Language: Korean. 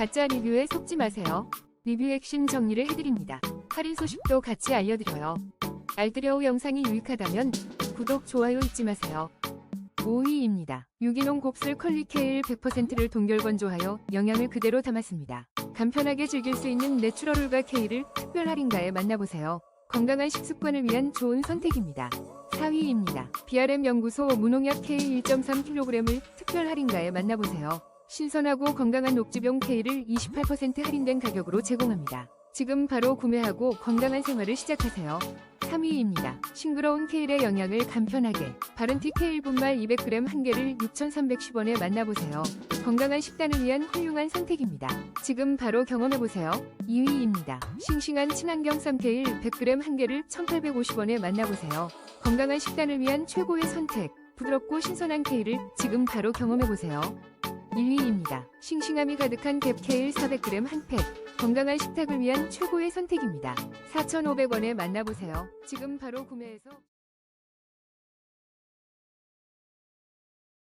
가짜 리뷰에 속지 마세요. 리뷰 핵심 정리를 해드립니다. 할인 소식도 같이 알려드려요. 알뜰여우 영상이 유익하다면 구독, 좋아요 잊지 마세요. 5위입니다. 유기농 곱슬 컬리 케일 100%를 동결 건조하여 영양을 그대로 담았습니다. 간편하게 즐길 수 있는 내추럴울과 케일을 특별 할인가에 만나보세요. 건강한 식습관을 위한 좋은 선택입니다. 4위입니다. BRM 연구소 무농약 케일 1.3kg을 특별 할인가에 만나보세요. 신선하고 건강한 녹지병 케일을 28% 할인된 가격으로 제공합니다. 지금 바로 구매하고 건강한 생활을 시작하세요. 3위입니다. 싱그러운 케일의 영양을 간편하게 바른티 케일 분말 200g 한 개를 6,310원에 만나보세요. 건강한 식단을 위한 훌륭한 선택입니다. 지금 바로 경험해보세요. 2위입니다. 싱싱한 친환경 쌈케일 100g 한 개를 1,850원에 만나보세요. 건강한 식단을 위한 최고의 선택. 부드럽고 신선한 케일을 지금 바로 경험해보세요. 1위입니다. 싱싱함이 가득한 갭케일 400g 한 팩. 건강한 식탁을 위한 최고의 선택입니다. 4,500원에 만나보세요. 지금 바로 구매해서